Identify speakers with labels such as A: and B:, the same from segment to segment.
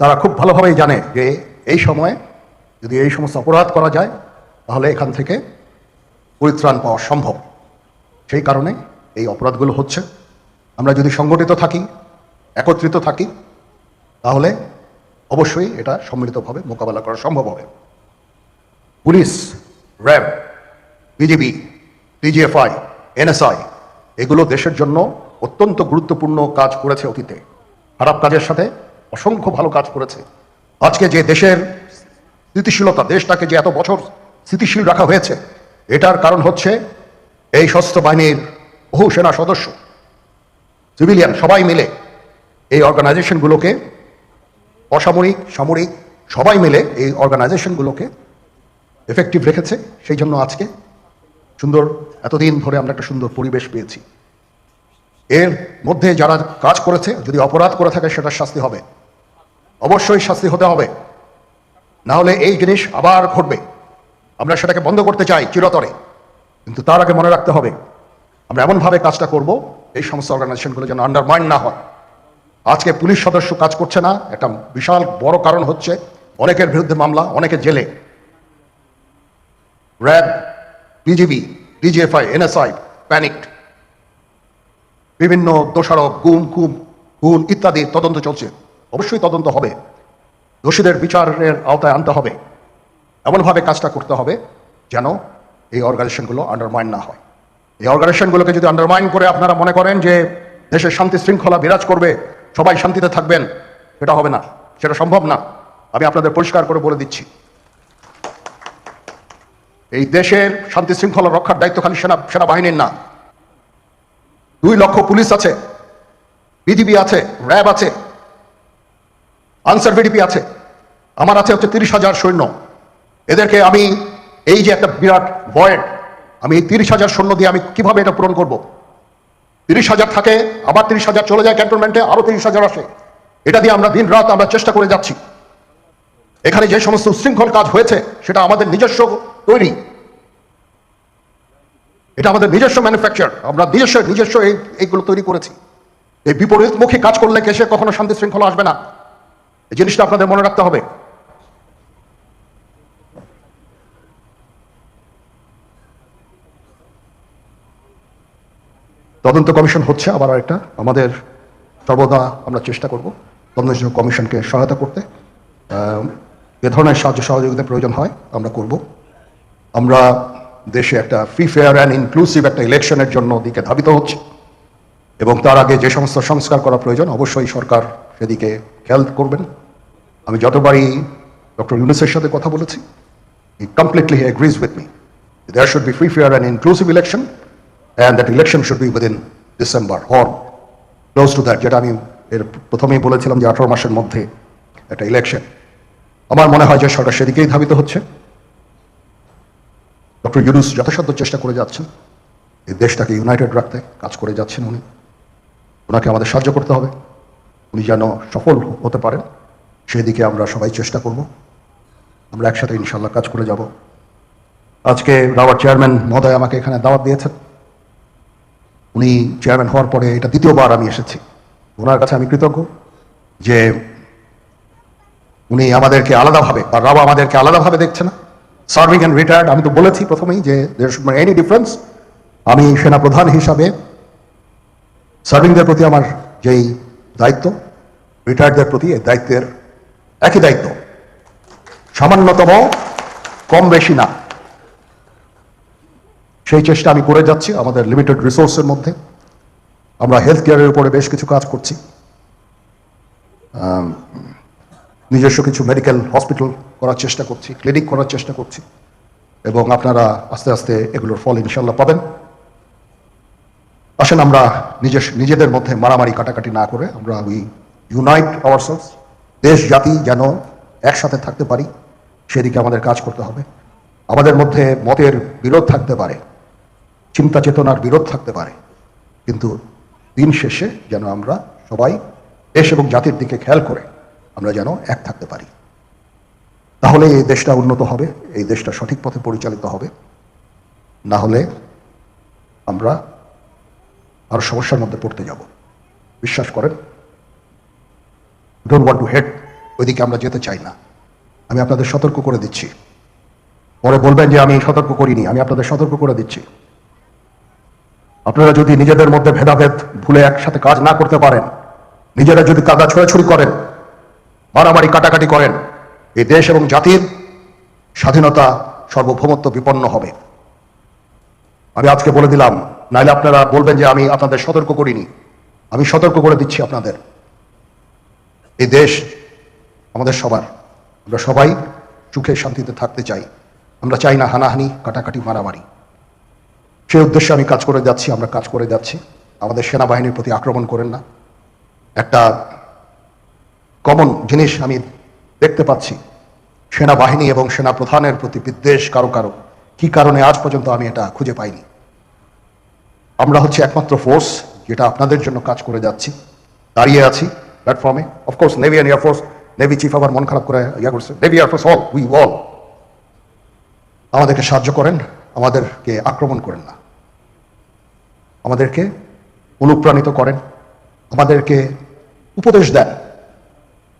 A: তারা খুব ভালোভাবেই জানে যে এই সময়ে যদি এই সমস্ত অপরাধ করা যায়, তাহলে এখান থেকে পরিত্রাণ পাওয়া সম্ভব। সেই কারণে এই অপরাধগুলো হচ্ছে। আমরা যদি সংগঠিত থাকি, একত্রিত থাকি, তাহলে অবশ্যই এটা সম্মিলিতভাবে মোকাবেলা করা সম্ভব হবে। Police, RAB, BGB DGFI NSI, এগুলো দেশের জন্য অত্যন্ত গুরুত্বপূর্ণ কাজ করেছে অতীতে। খারাপ কাজের সাথে অসংখ্য ভালো কাজ করেছে। আজকে যে দেশের স্থিতিশীলতা, দেশটাকে যে এত বছর স্থিতিশীল রাখা হয়েছে, এটার কারণ হচ্ছে এই সশস্ত্র বাহিনীর বহু সেনা সদস্য, সিভিলিয়ান সবাই মিলে এই অর্গানাইজেশনগুলোকে, অসামরিক, সামরিক সবাই মিলে এই অর্গানাইজেশনগুলোকে এফেক্টিভ রেখেছে। সেই জন্য আজকে সুন্দর, এতদিন ধরে আমরা একটা সুন্দর পরিবেশ পেয়েছি। এর মধ্যে যারা কাজ করেছে, যদি অপরাধ করে থাকে, সেটার শাস্তি হবে। অবশ্যই শাস্তি হতে হবে। না হলে এই জিনিস আবার ঘটবে। আমরা সেটাকে বন্ধ করতে চাই চিরতরে। কিন্তু তার আগে মনে রাখতে হবে, আমরা এমনভাবে কাজটা করব, এই সমস্ত অর্গানাইজেশনগুলো যেন আন্ডারমাইন না হয়। আজকে পুলিশ সদস্য কাজ করছে না, একটা বিশাল বড় কারণ হচ্ছে অনেকের বিরুদ্ধে মামলা, অনেকে জেলে। RAB, BGB, DGFI, NSI panicked বিভিন্ন দোষারোপ, গুম কুম খুন ইত্যাদি তদন্ত চলছে। অবশ্যই তদন্ত হবে। দোষীদের বিচারের আওতায় আনতে হবে। এমনভাবে কাজটা করতে হবে যেন এই অর্গানাইজেশনগুলো আন্ডারমাইন না হয়। এই অর্গানাইজেশনগুলোকে যদি আন্ডারমাইন করে আপনারা মনে করেন যে দেশের শান্তি শৃঙ্খলা বিরাজ করবে, সবাই শান্তিতে থাকবেন, সেটা হবে না, সেটা সম্ভব না। আমি আপনাদের পরিষ্কার করে বলে দিচ্ছি। এই দেশের শান্তি শৃঙ্খলা রক্ষার দায়িত্ব খালি সেনা, সেনাবাহিনীর না। দুই লক্ষ পুলিশ আছে, বিজিবি আছে, র্যাব আছে আনসার বিডিপি আছে। আমার আছে হচ্ছে তিরিশ হাজার সৈন্য। এদেরকে আমি এই যে একটা বিরাট ভয়েড, আমি এই তিরিশ হাজার সৈন্য দিয়ে আমি কীভাবে এটা পূরণ করব? তিরিশ হাজার থাকে, আবার তিরিশ হাজার চলে যায় ক্যান্টনমেন্টে, আরও তিরিশ হাজার আসে। এটা দিয়ে আমরা দিন রাত আমরা চেষ্টা করে যাচ্ছি। এখানে যে সমস্ত উশৃঙ্খল কাজ হয়েছে, সেটা আমাদের নিজস্ব তৈরি। এটা আমাদের নিজস্ব ম্যানুফ্যাকচার আমরা নিজস্ব নিজস্ব এই, এইগুলো তৈরি করেছি। এই বিপরীতমুখী কাজ করলে কেসে কখনো শান্তি শৃঙ্খলা আসবে না। এই জিনিসটা আপনাদের মনে রাখতে হবে। তদন্ত কমিশন হচ্ছে আবার আরেকটা। আমাদের সর্বদা আমরা চেষ্টা করব তদন্ত কমিশনকে সহায়তা করতে। এ ধরনের সাহায্য সহযোগিতা প্রয়োজন হয়, আমরা করব। আমরা দেশে একটা ফ্রি ফেয়ার অ্যান্ড ইনক্লুসিভ একটা ইলেকশনের জন্য দিকে ধাবিত হচ্ছে। এবং তার আগে যে সমস্ত সংস্কার করা প্রয়োজন, অবশ্যই সরকার সেদিকে খেয়াল করবেন। আমি যতবারই ডক্টর ইউনুসের সাথে কথা বলেছি he completely agrees with me there should be free fair and inclusive election and that election should be within December or close to that যেটা আমি এর প্রথমেই বলেছিলাম যে আঠারো মাসের মধ্যে একটা ইলেকশন আমার মনে হয় যে সরকার সেদিকেই ধাবিত হচ্ছে। ডক্টর ইউনুস যথাসাধ্য চেষ্টা করে যাচ্ছেন। এই দেশটাকে ইউনাইটেড রাখতে কাজ করে যাচ্ছেন উনি। ওনাকে আমাদের সাহায্য করতে হবে। উনি যেন সফল হতে পারেন, সেদিকে আমরা সবাই চেষ্টা করব। আমরা একসাথে ইনশাল্লাহ কাজ করে যাব। আজকে রাবার চেয়ারম্যান মহোদয় আমাকে এখানে দাওয়াত দিয়েছেন। উনি চেয়ারম্যান হওয়ার পরে এটা দ্বিতীয়বার আমি এসেছি। ওনার কাছে আমি কৃতজ্ঞ যে উনি আমাদেরকে আলাদাভাবে বা রাবা আমাদেরকে আলাদাভাবে দেখছে না। সার্ভিং অ্যান্ড রিটায়ার্ড আমি তো বলেছি প্রথমেই যে এনি ডিফারেন্স আমি সেনা প্রধান হিসাবে সার্ভিংদের প্রতি আমার যেই দায়িত্ব রিটায়ার্ডদের প্রতি দায়িত্বের একই দায়িত্ব। সামান্যতম কম বেশি না। সেই চেষ্টা আমি করে যাচ্ছি আমাদের লিমিটেড রিসোর্সের মধ্যে। আমরা হেলথ কেয়ারের উপরে বেশ কিছু কাজ করছি। নিজস্ব কিছু মেডিকেল হসপিটাল করার চেষ্টা করছি ক্লিনিক করার চেষ্টা করছি। এবং আপনারা আস্তে আস্তে এগুলোর ফল ইনশাল্লাহ পাবেন। আসেন আমরা নিজের, নিজেদের মধ্যে মারামারি কাটাকাটি না করে আমরা উই ইউনাইট আওয়ারসেলস দেশ, জাতি যেন একসাথে থাকতে পারি, সেদিকে আমাদের কাজ করতে হবে। আমাদের মধ্যে মতের বিরোধ থাকতে পারে, চিন্তা চেতনার বিরোধ থাকতে পারে, কিন্তু দিন শেষে যেন আমরা সবাই দেশ এবং জাতির দিকে খেয়াল করে আমরা যেন এক থাকতে পারি। তাহলে এই দেশটা উন্নত হবে, এই দেশটা সঠিক পথে পরিচালিত হবে। না হলে আমরা আরও সমস্যার মধ্যে পড়তে যাব। বিশ্বাস করেন ডোন্ট ওয়ান্ট টু হেড ওইদিকে আমরা যেতে চাই না। আমি আপনাদের সতর্ক করে দিচ্ছি। পরে বলবেন যে আমি সতর্ক করিনি, আমি আপনাদের সতর্ক করে দিচ্ছি। আপনারা যদি নিজেদের মধ্যে ভেদাভেদ ভুলে একসাথে কাজ না করতে পারেন, নিজেরা যদি কাদা ছোড়াছুড়ি করেন, মারামারি কাটাকাটি করেন, এই দেশ এবং জাতির স্বাধীনতা সর্বভৌমত্ব বিপন্ন হবে। আমি আজকে বলে দিলাম নাইলে আপনারা বলবেন যে আমি আপনাদের সতর্ক করিনি। আমি সতর্ক করে দিচ্ছি আপনাদের। এই দেশ আমাদের সবার। আমরা সবাই সুখে শান্তিতে থাকতে চাই। আমরা চাই না হানাহানি, কাটাকাটি, মারামারি। সেই উদ্দেশ্যে আমি কাজ করে যাচ্ছি, আমরা কাজ করে যাচ্ছি। আমাদের সেনাবাহিনীর প্রতি আক্রমণ করেন না। একটা কমন জিনিস আমি দেখতে পাচ্ছি। সেনাবাহিনী এবং সেনা প্রধানের প্রতি বিদ্বেষ কারও কারও। কি কারণে আজ পর্যন্ত আমি এটা খুঁজে পাইনি? আমরা হচ্ছে একমাত্র ফোর্স যেটা আপনাদের জন্য কাজ করে যাচ্ছি। দাঁড়িয়ে আছি প্ল্যাটফর্মে of course navy and air force navy chief আবার মন খারাপ করে ইয়া করছে। Navy air force all we all আমাদেরকে সাহায্য করেন, আমাদেরকে আক্রমণ করেন না। আমাদেরকে অনুপ্রাণিত করেন, আমাদেরকে উপদেশ দেন।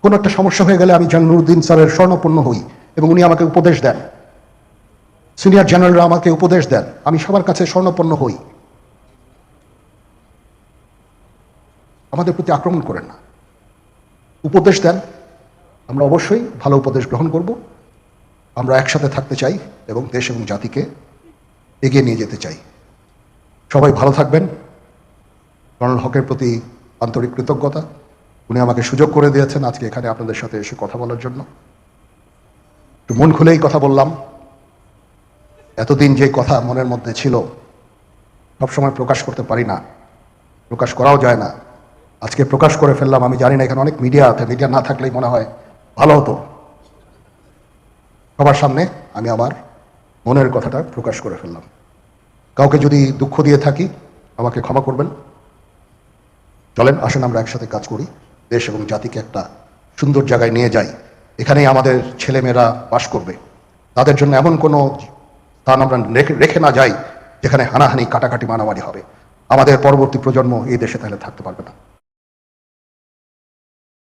A: কোনো একটা সমস্যা হয়ে গেলে আমি জানুরুদ্দিন স্যারের স্বর্ণপূর্ণ হই এবং উনি আমাকে উপদেশ দেন। সিনিয়র জেনারেলরা আমাকে উপদেশ দেন। আমি সবার কাছে স্বর্ণপন্ন হই। আমাদের প্রতি আক্রমণ করেন না। উপদেশ দেন, আমরা অবশ্যই ভালো উপদেশ গ্রহণ করব। আমরা একসাথে থাকতে চাই এবং দেশ এবং জাতিকে এগিয়ে নিয়ে যেতে চাই। সবাই ভালো থাকবেন। কর্নেল হকের প্রতি আন্তরিক কৃতজ্ঞতা। উনি আমাকে সুযোগ করে দিয়েছেন আজকে এখানে আপনাদের সাথে এসে কথা বলার জন্য। একটু মন খুলেই কথা বললাম। এতদিন যে কথা মনের মধ্যে ছিল, সবসময় প্রকাশ করতে পারি না। প্রকাশ করাও যায় না। আজকে প্রকাশ করে ফেললাম, আমি জানি না, এখানে অনেক মিডিয়া আছে মিডিয়া না থাকলেই মনে হয় ভালো হতো। সবার সামনে আমি আমার মনের কথাটা প্রকাশ করে ফেললাম। কাউকে যদি দুঃখ দিয়ে থাকি, আমাকে ক্ষমা করবেন। চলেন, আসেন, আমরা একসাথে কাজ করি। দেশ এবং জাতিকে একটা সুন্দর জায়গায় নিয়ে যাই। এখানেই আমাদের ছেলেমেয়েরা বাস করবে। তাদের জন্য এমন কোনো স্থান আমরা রেখে না যাই, যেখানে হানাহানি, কাটাকাটি, মারামারি হবে। আমাদের পরবর্তী প্রজন্ম এই দেশে তাহলে থাকতে পারবে না।